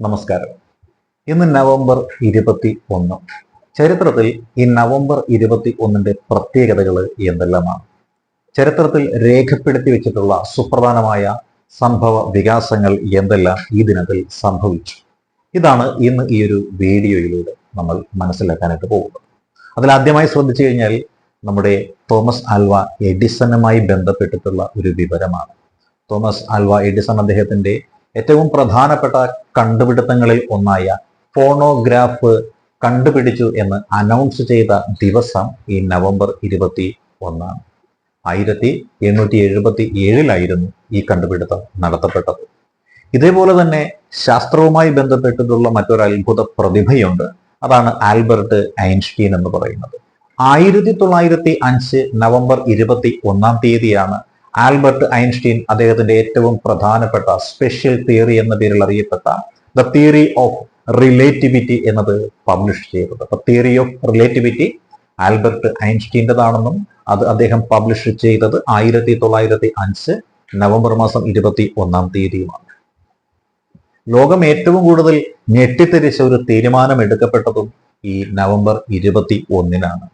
നമസ്കാരം. ഇന്ന് നവംബർ ഇരുപത്തി ഒന്ന് ചരിത്രത്തിൽ ഈ നവംബർ ഇരുപത്തി ഒന്നിന്റെ പ്രത്യേകതകൾ എന്തെല്ലാമാണ്? ചരിത്രത്തിൽ രേഖപ്പെടുത്തി വെച്ചിട്ടുള്ള സുപ്രധാനമായ സംഭവ വികാസങ്ങൾ എന്തെല്ലാം ഈ ദിനത്തിൽ സംഭവിച്ചു? ഇതാണ് ഇന്ന് ഈ ഒരു വീഡിയോയിലൂടെ നമ്മൾ മനസ്സിലാക്കാനായിട്ട് പോകുന്നത്. അതിൽ ആദ്യമായി ശ്രദ്ധിച്ചു കഴിഞ്ഞാൽ നമ്മുടെ തോമസ് ആൽവ എഡിസണുമായി ബന്ധപ്പെട്ടിട്ടുള്ള ഒരു വിവരമാണ്. തോമസ് ആൽവ എഡിസൺ അദ്ദേഹത്തിന്റെ ഏറ്റവും പ്രധാനപ്പെട്ട കണ്ടുപിടുത്തങ്ങളിൽ ഒന്നായ ഫോണോഗ്രാഫ് കണ്ടുപിടിച്ചു എന്ന് അനൗൺസ് ചെയ്ത ദിവസം ഈ നവംബർ ഇരുപത്തി ഒന്നാണ് ആയിരത്തി എണ്ണൂറ്റി എഴുപത്തി ഏഴിലായിരുന്നു ഈ കണ്ടുപിടുത്തം നടത്തപ്പെട്ടത്. ഇതേപോലെ തന്നെ ശാസ്ത്രവുമായി ബന്ധപ്പെട്ടിട്ടുള്ള മറ്റൊരു അത്ഭുത പ്രതിഭയുണ്ട്. അതാണ് ആൽബർട്ട് ഐൻസ്റ്റീൻ എന്ന് പറയുന്നത്. ആയിരത്തി തൊള്ളായിരത്തി അഞ്ച് നവംബർ ഇരുപത്തി ഒന്നാം തീയതിയാണ് ആൽബർട്ട് ഐൻസ്റ്റീൻ അദ്ദേഹത്തിന്റെ ഏറ്റവും പ്രധാനപ്പെട്ട സ്പെഷ്യൽ തിയറി എന്ന പേരിൽ അറിയപ്പെട്ട ദ തിയറി ഓഫ് റിലേറ്റിവിറ്റി എന്നത് പബ്ലിഷ് ചെയ്തത്. അപ്പൊ തിയറി ഓഫ് റിലേറ്റിവിറ്റി ആൽബർട്ട് ഐൻസ്റ്റീന്റെതാണെന്നും അത് അദ്ദേഹം പബ്ലിഷ് ചെയ്തത് ആയിരത്തി തൊള്ളായിരത്തി അഞ്ച് നവംബർ മാസം ഇരുപത്തി ഒന്നാം തീയതിയുമാണ്. ലോകം ഏറ്റവും കൂടുതൽ ഞെട്ടിത്തെരിച്ച ഒരു തീരുമാനം എടുക്കപ്പെട്ടതും ഈ നവംബർ ഇരുപത്തി ഒന്നിനാണ്.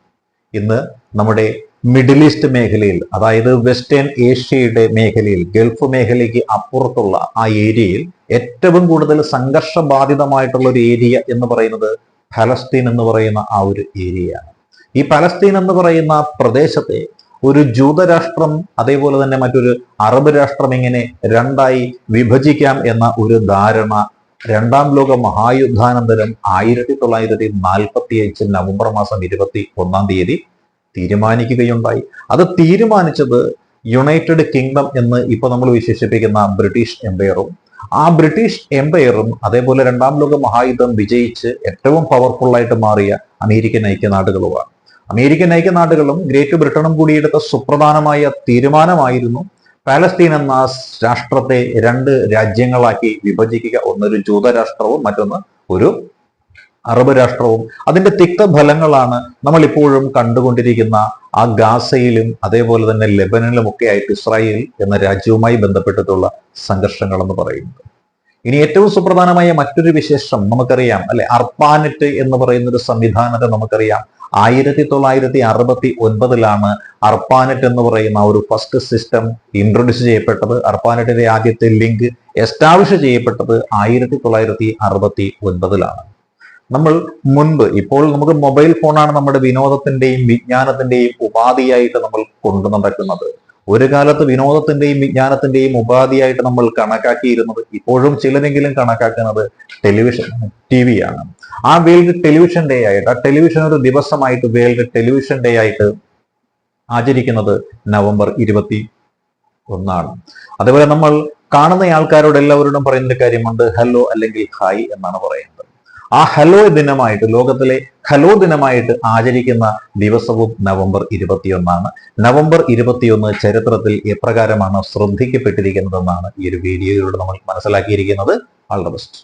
ഇന്ന് നമ്മുടെ മിഡിൽ ഈസ്റ്റ് മേഖലയിൽ അതായത് വെസ്റ്റേൺ ഏഷ്യയുടെ മേഖലയിൽ ഗൾഫ് മേഖലയ്ക്ക് അപ്പുറത്തുള്ള ആ ഏരിയയിൽ ഏറ്റവും കൂടുതൽ സംഘർഷബാധിതമായിട്ടുള്ള ഒരു ഏരിയ എന്ന് പറയുന്നത് ഫലസ്തീൻ എന്ന് പറയുന്ന ആ ഒരു ഏരിയയാണ്. ഈ ഫലസ്തീൻ എന്ന് പറയുന്ന പ്രദേശത്തെ ഒരു ജൂതരാഷ്ട്രം അതേപോലെ തന്നെ മറ്റൊരു അറബ് രാഷ്ട്രം ഇങ്ങനെ രണ്ടായി വിഭജിക്കാം എന്ന ഒരു ധാരണ രണ്ടാം ലോക മഹായുദ്ധാനന്തരം ആയിരത്തി തൊള്ളായിരത്തി നാൽപ്പത്തി അഞ്ച് നവംബർ മാസം ഇരുപത്തി ഒന്നാം തീയതി തീരുമാനിക്കുകയുണ്ടായി. അത് തീരുമാനിച്ചത് യുണൈറ്റഡ് കിങ്ഡം എന്ന് ഇപ്പൊ നമ്മൾ വിശേഷിപ്പിക്കുന്ന ബ്രിട്ടീഷ് എംപയറും ആ ബ്രിട്ടീഷ് എംപയറും അതേപോലെ രണ്ടാം ലോക മഹായുദ്ധം വിജയിച്ച് ഏറ്റവും പവർഫുൾ ആയിട്ട് മാറിയ അമേരിക്കൻ ഐക്യനാടുകളുമാണ്. അമേരിക്കൻ ഐക്യനാടുകളും ഗ്രേറ്റ് ബ്രിട്ടനും കൂടി എടുത്ത സുപ്രധാനമായ തീരുമാനമായിരുന്നു പാലസ്തീൻ എന്ന രാഷ്ട്രത്തെ രണ്ട് രാജ്യങ്ങളാക്കി വിഭജിക്കുക. ഒന്നൊരു ജൂതരാഷ്ട്രവും മറ്റൊന്ന് ഒരു അറബ് രാഷ്ട്രവും അതിന്റെ തിക്തഫലങ്ങളാണ് നമ്മൾ ഇപ്പോഴും കണ്ടുകൊണ്ടിരിക്കുന്ന ആ ഗാസയിലും അതേപോലെ തന്നെ ലെബനനിലും ഒക്കെ ആയിട്ട് ഇസ്രായേൽ എന്ന രാജ്യവുമായി ബന്ധപ്പെട്ടിട്ടുള്ള സംഘർഷങ്ങൾ എന്ന് പറയുന്നത്. ഇനി ഏറ്റവും സുപ്രധാനമായ മറ്റൊരു വിശേഷം നമുക്കറിയാം അല്ലെ? അർപ്പാനെറ്റ് എന്ന് പറയുന്ന ഒരു സംവിധാനത്തെ നമുക്കറിയാം. ആയിരത്തി തൊള്ളായിരത്തി അറുപത്തി ഒൻപതിലാണ് അർപ്പാനെറ്റ് എന്ന് പറയുന്ന ഒരു ഫസ്റ്റ് സിസ്റ്റം ഇൻട്രൊഡ്യൂസ് ചെയ്യപ്പെട്ടത്. അർപ്പാനെറ്റിന്റെ ആദ്യത്തെ ലിങ്ക് എസ്റ്റാബ്ലിഷ് ചെയ്യപ്പെട്ടത് ആയിരത്തി തൊള്ളായിരത്തി അറുപത്തി ഒൻപതിലാണ് നമ്മൾ മുൻപ് ഇപ്പോൾ നമുക്ക് മൊബൈൽ ഫോണാണ് നമ്മുടെ വിനോദത്തിന്റെയും വിജ്ഞാനത്തിന്റെയും ഉപാധിയായിട്ട് നമ്മൾ കൊണ്ടു നടക്കുന്നത്. ഒരു കാലത്ത് വിനോദത്തിന്റെയും വിജ്ഞാനത്തിന്റെയും ഉപാധിയായിട്ട് നമ്മൾ കണക്കാക്കിയിരുന്നത് ഇപ്പോഴും ചിലരെങ്കിലും കണക്കാക്കുന്നത് ടെലിവിഷൻ ടി വി ആണ്. ആ വേൾഡ് ടെലിവിഷൻ ഡേ ആയിട്ട് ആ ടെലിവിഷൻ ഒരു ദിവസമായിട്ട് വേൾഡ് ടെലിവിഷൻ ഡേ ആയിട്ട് ആചരിക്കുന്നത് നവംബർ ഇരുപത്തി ഒന്നാണ്. അതേപോലെ നമ്മൾ കാണുന്ന ആൾക്കാരോട് എല്ലാവരോടും പറയുന്ന കാര്യമുണ്ട് ഹലോ അല്ലെങ്കിൽ ഹായ് എന്നാണ് പറയുന്നത്. ആ ഹലോ ദിനമായിട്ട് ലോകത്തിലെ ഹലോ ദിനമായിട്ട് ആചരിക്കുന്ന ദിവസവും നവംബർ ഇരുപത്തിയൊന്നാണ്. നവംബർ ഇരുപത്തിയൊന്ന് ചരിത്രത്തിൽ എപ്രകാരമാണ് ശ്രദ്ധിക്കപ്പെട്ടിരിക്കുന്നതെന്നാണ് ഈ ഒരു വീഡിയോയിലൂടെ നമ്മൾ മനസ്സിലാക്കിയിരിക്കുന്നത്. All the best